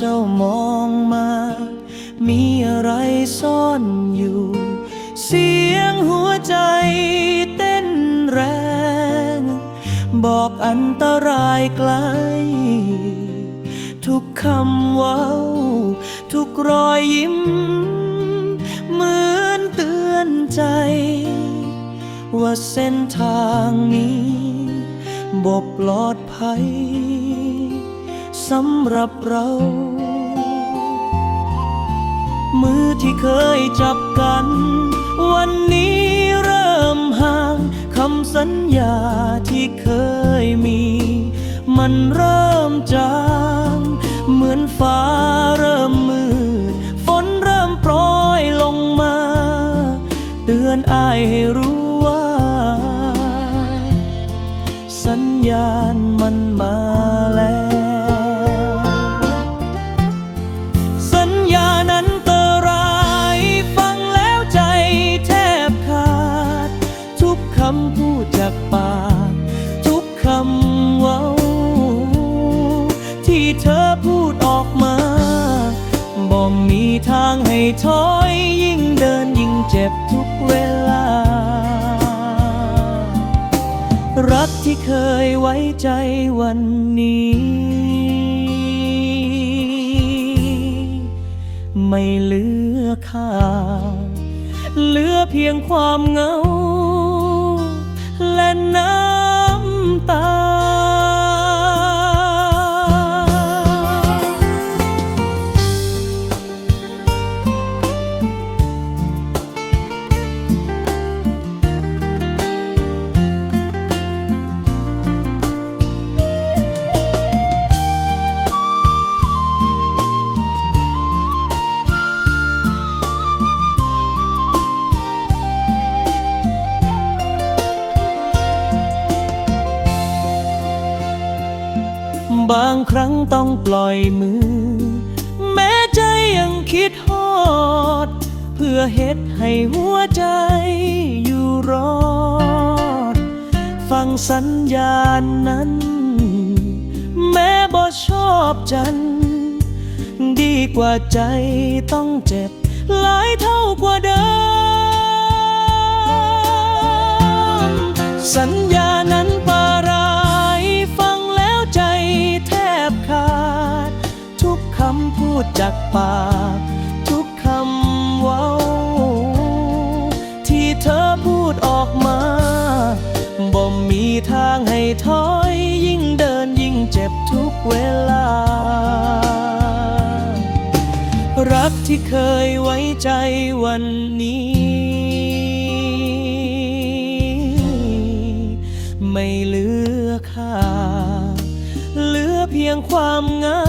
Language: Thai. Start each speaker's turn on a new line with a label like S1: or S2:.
S1: จ้ามองมา มีอะไรซ่อนอยู่ เสียงหัวใจเต้นแรง บอกอันตรายไกล ทุกคำว้า ทุกรอยยิ้ม เหมือนเตือนใจ ว่าเส้นทางนี้บ่ปลอดภัย สำหรับเรา มือที่เคยจับกัน วันนี้เริ่มห่างคำสัญญาที่เคยมี มันเริ่มจางเหมือนฟ้าเริ่มมืดฝนเริ่มโปรยลงมา เตือนอายให้รู้ว่า สัญญาณมันมาแล้ว เธอพูดออกมาบ่มีทางให้ถอยยิ่งเดินยิ่งเจ็บทุกเวลา รักที่เคยไว้ใจวันนี้ ไม่เหลือค่า เหลือเพียงความเหงา และน้ำ บางครั้งต้องปล่อยมือ แม้ใจยังคิดฮอด เพื่อเฮ็ดให้หัวใจอยู่รอด ฟังสัญญาณนั้น แม้บ่ชอบจัน ดีกว่าใจต้องเจ็บ หลายเท่ากว่าเดิม สัญญาำพูดจากปาก ทุกคำว้าที่เธอพูดออกมา บ่มีทางให้ถอยยิ่งเดินยิ่งเจ็บทุกเวลา รักที่เคยไว้ใจวันนี้ ไม่เหลือค่าเหลือเพียงความงา